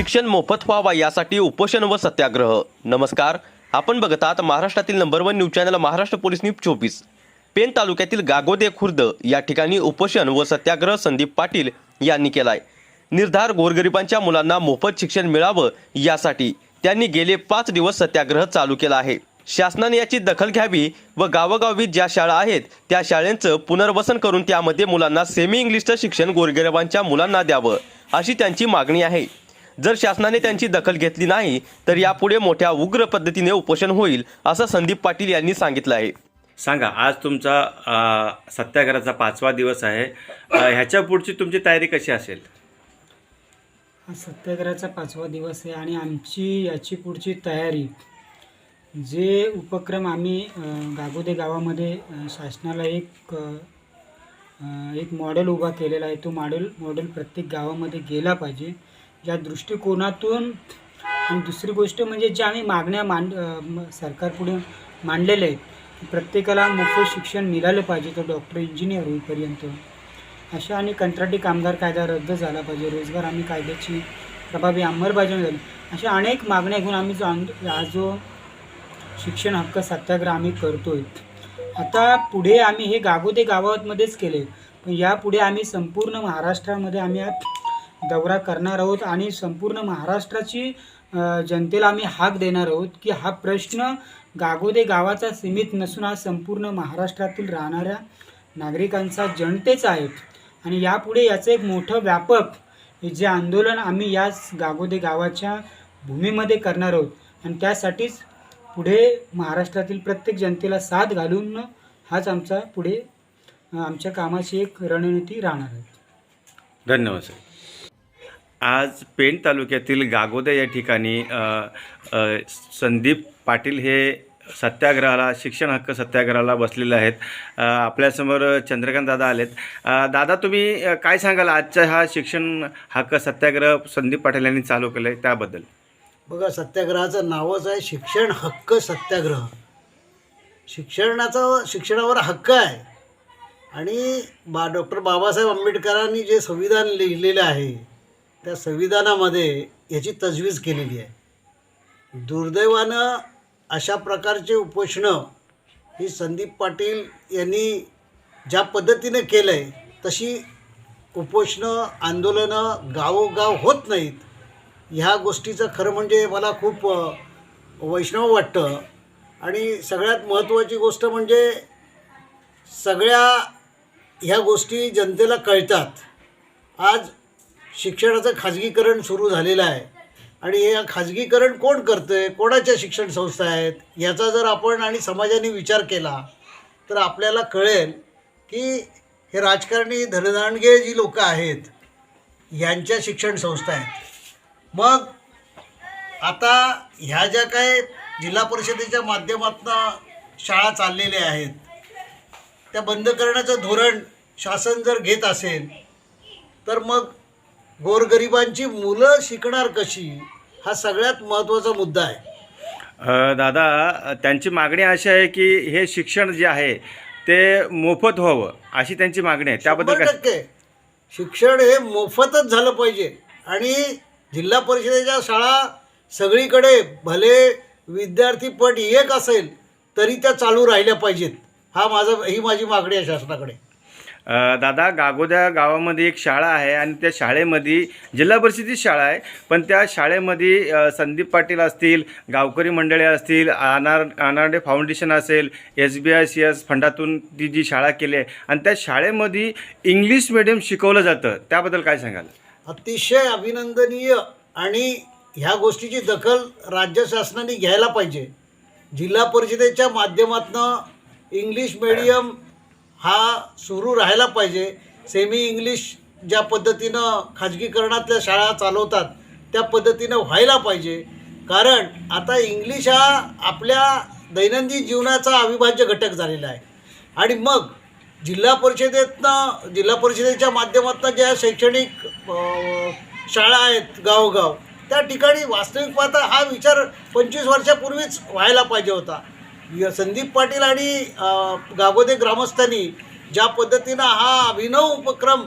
शिक्षण मोफत व्हावा यासाठी उपोषण व सत्याग्रह. नमस्कार. आपण बघतात महाराष्ट्रातील number one news channel Maharashtra police news चोवीस. पेन तालुक्यातील गागोदे खुर्द या ठिकाणी उपोषण व सत्याग्रह संदीप पाटील यांनी केलाय. निर्धार गोरगरिबांच्या मुलांना मोफत शिक्षण मिळावं यासाठी त्यांनी गेले पाच दिवस सत्याग्रह चालू केला आहे. शासनाने याची दखल घ्यावी व गावोगावी ज्या शाळा आहेत त्या शाळांचं पुनर्वसन करून त्यामध्ये मुलांना सेमी इंग्लिशचं शिक्षण गोरगरिबांच्या मुलांना द्यावं अशी त्यांची मागणी आहे. जर शासनाने त्यांची दखल घेतली नाही तर यापुढे मोठ्या उग्र पद्धतीने उपोषण होईल असं संदीप पाटील यांनी सांगितलं आहे. सांगा आज तुमचा सत्याग्रहाचा पाचवा दिवस आहे. ह्याच्या पुढची तुमची तयारी कशी असेल? हा सत्याग्रहाचा पाचवा दिवस आहे आणि आमची याची पुढची तयारी जे उपक्रम आम्ही गागोदे गावामध्ये शासनाला एक एक मॉडेल उभा केलेला आहे. तो मॉडेल मॉडेल प्रत्येक गावामध्ये गेला पाहिजे. या दृष्टिकोनातून आणि दुसरी गोष्ट म्हणजे ज्या आम्ही मागण्या मांड सरकारपुढे मांडलेल्या आहेत प्रत्येकाला मोफत शिक्षण मिळालं पाहिजे तो डॉक्टर इंजिनियर होईपर्यंत. अशा आणि कंत्राटी कामगार कायदा रद्द झाला पाहिजे रोजगार हमी कायद्याची प्रभावी अंमलबजावणी झाली. अशा अनेक मागण्या घेऊन आम्ही जो आंदो हा जो शिक्षण हक्क सत्याग्रह आम्ही करतो आहे आता पुढे आम्ही हे गागोदे गावामध्येच केले पण यापुढे आम्ही संपूर्ण महाराष्ट्रामध्ये आम्ही दौरा करणार आहोत आणि संपूर्ण महाराष्ट्राची जनतेला आम्ही हाक देणार आहोत की हा प्रश्न गागोदे गावाचा सीमित नसून हा संपूर्ण महाराष्ट्रातील राहणाऱ्या नागरिकांचा जनतेचा आहे. आणि यापुढे याचं एक मोठं व्यापक जे आंदोलन आम्ही याच गागोदे गावाच्या भूमीमध्ये करणार आहोत. आणि त्यासाठीच पुढे महाराष्ट्रातील प्रत्येक जनतेला साथ घालून हाच आमचा पुढे आमच्या कामाची एक रणनीती राहणार आहे. धन्यवाद सर. आज पेण तालुक्यातील गागोदे या ठिकाणी संदीप पाटील हे सत्याग्रहाला शिक्षण हक्क सत्याग्रहाला बसलेले आहेत. आपल्यासमोर चंद्रकांत दादा आलेत. दादा तुम्ही काय सांगाल? आजचा हा शिक्षण हक्क सत्याग्रह संदीप पाटील यांनी चालू केलं आहे त्याबद्दल. बघा सत्याग्रहाचं नावच आहे शिक्षण हक्क सत्याग्रह. शिक्षणाचा शिक्षणावर हक्क आहे. आणि बा डॉक्टर बाबासाहेब आंबेडकरांनी जे संविधान लिहिलेलं आहे त्या संविधानामध्ये याची तजवीज केलेली आहे. दुर्दैवानं अशा प्रकारचे उपोषणं ही संदीप पाटील यांनी ज्या पद्धतीने केलं आहे तशी उपोषणं आंदोलनं गावोगाव होत नाहीत. ह्या गोष्टीचं खरं म्हणजे मला खूप वैष्णव वाटतं. आणि सगळ्यात महत्त्वाची गोष्ट म्हणजे सगळ्या ह्या गोष्टी जनतेला कळतात. आज शिक्षणाचं खाजगीकरण सुरू झालेलं आहे. आणि हे खाजगीकरण कोण करतं आहे कोणाच्या शिक्षण संस्था आहेत? याचा जर आपण आणि समाजाने विचार केला तर आपल्याला कळेल की हे राजकारणी धनदांडगे जी लोकं आहेत यांच्या शिक्षण संस्था आहेत. मग आता ह्या ज्या काय जिल्हा परिषदेच्या माध्यमातून शाळा चाललेल्या आहेत त्या बंद करण्याचं धोरण शासन जर घेत असेल तर मग गोरगरिबांची मुलं शिकणार कशी हा सगळ्यात महत्त्वाचा मुद्दा आहे. दादा त्यांची मागणी अशी आहे की हे शिक्षण जे आहे ते मोफत व्हावं अशी त्यांची मागणी आहे. त्याबद्दल टक्के. शिक्षण हे मोफतच झालं पाहिजे. आणि जिल्हा परिषदेच्या शाळा सगळीकडे भले विद्यार्थी पट एक असेल तरी त्या चालू राहिल्या पाहिजेत. हा माझा ही माझी मागणी आहे शासनाकडे. दादा गागोद्या गावामध्ये एक शाळा आहे आणि त्या शाळेमध्ये जिल्हा परिषदेची शाळा आहे. पण त्या शाळेमध्ये संदीप पाटील असतील गावकरी मंडळे असतील अनार अनार्डे फाउंडेशन असेल S B I C S फंडातून ती जी शाळा केली आहे. आणि त्या शाळेमध्ये इंग्लिश मिडियम शिकवलं जातं. त्याबद्दल काय सांगाल? अतिशय अभिनंदनीय आणि ह्या गोष्टीची दखल राज्य शासनाने घ्यायला पाहिजे. जिल्हा परिषदेच्या माध्यमातनं इंग्लिश मीडियम हा सुरू राहायला पाहिजे. सेमी इंग्लिश ज्या पद्धतीनं खाजगीकरणातल्या शाळा चालवतात त्या पद्धतीनं व्हायला पाहिजे. कारण आता इंग्लिश हा आपल्या दैनंदिन जीवनाचा अविभाज्य घटक झालेला आहे. आणि मग जिल्हा परिषदेतनं जिल्हा परिषदेच्या माध्यमातून ज्या शैक्षणिक शाळा आहेत गावोगाव त्या ठिकाणी वास्तविक पाहता हा विचार पंचवीस वर्षापूर्वीच व्हायला पाहिजे होता. संदीप पाटील आणि गागोदे ग्रामस्थांनी ज्या पद्धतीनं हा अभिनव उपक्रम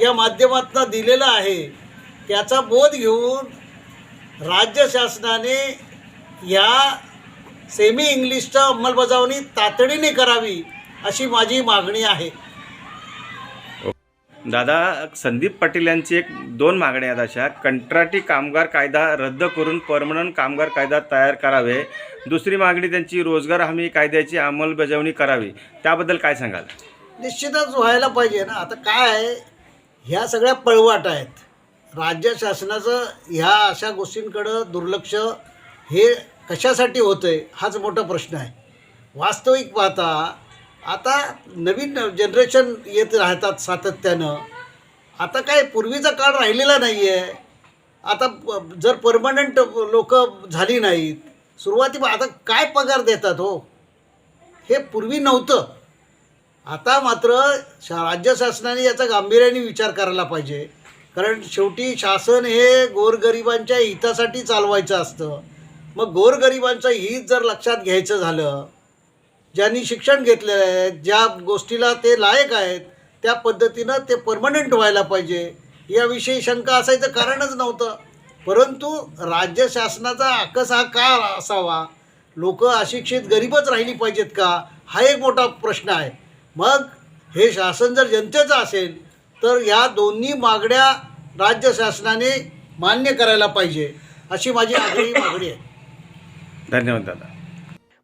या माध्यमातून दिलेला आहे त्याचा बोध घेऊन राज्य शासनाने या सेमी इंग्लिशच्या अंमलबजावणी तातडीने करावी अशी माझी मागणी आहे. दादा संदीप पाटील यांची एक दोन मागण्या आहेत अशा. कंत्राटी कामगार कायदा रद्द करून परमनंट कामगार कायदा तयार करावे. दुसरी मागणी त्यांची रोजगार हमी कायद्याची अंमलबजावणी करावी. त्याबद्दल काय सांगाल? निश्चितच व्हायला पाहिजे ना. आता काय आहे ह्या सगळ्या पळवाट आहेत. राज्य शासनाचं ह्या अशा गोष्टींकडं दुर्लक्ष हे कशासाठी होतं आहे हाच मोठा प्रश्न आहे. वास्तविक पाहता आता नवीन जनरेशन येत राहतात सातत्यानं. आता काय पूर्वीचा काळ राहिलेला नाही आहे आता जर परमनंट लोक झाली नाहीत सुरुवाती आता काय पगार देतात हो? हे पूर्वी नव्हतं. आता मात्र शा राज्य शासनाने याचा गांभीर्याने विचार करायला पाहिजे. कारण शेवटी शासन हे गोरगरिबांच्या हितासाठी चालवायचं असतं. मग गोरगरिबांचं हित जर लक्षात घ्यायचं झालं ज्यांनी शिक्षण घेतलेलं आहे ज्या गोष्टीला ते लायक आहेत त्या पद्धतीनं ते परमनंट व्हायला पाहिजे. याविषयी शंका असायचं कारणच नव्हतं. परंतु राज्य शासनाचा आकस हा का असावा? लोक अशिक्षित गरीबच राहिली पाहिजेत का? हा एक मोठा प्रश्न आहे. मग हे शासन जर जनतेचं असेल तर या दोन्ही मागण्या राज्य शासनाने मान्य करायला पाहिजे. अशी माझी आग्रही मागणी आहे. धन्यवाद दादा.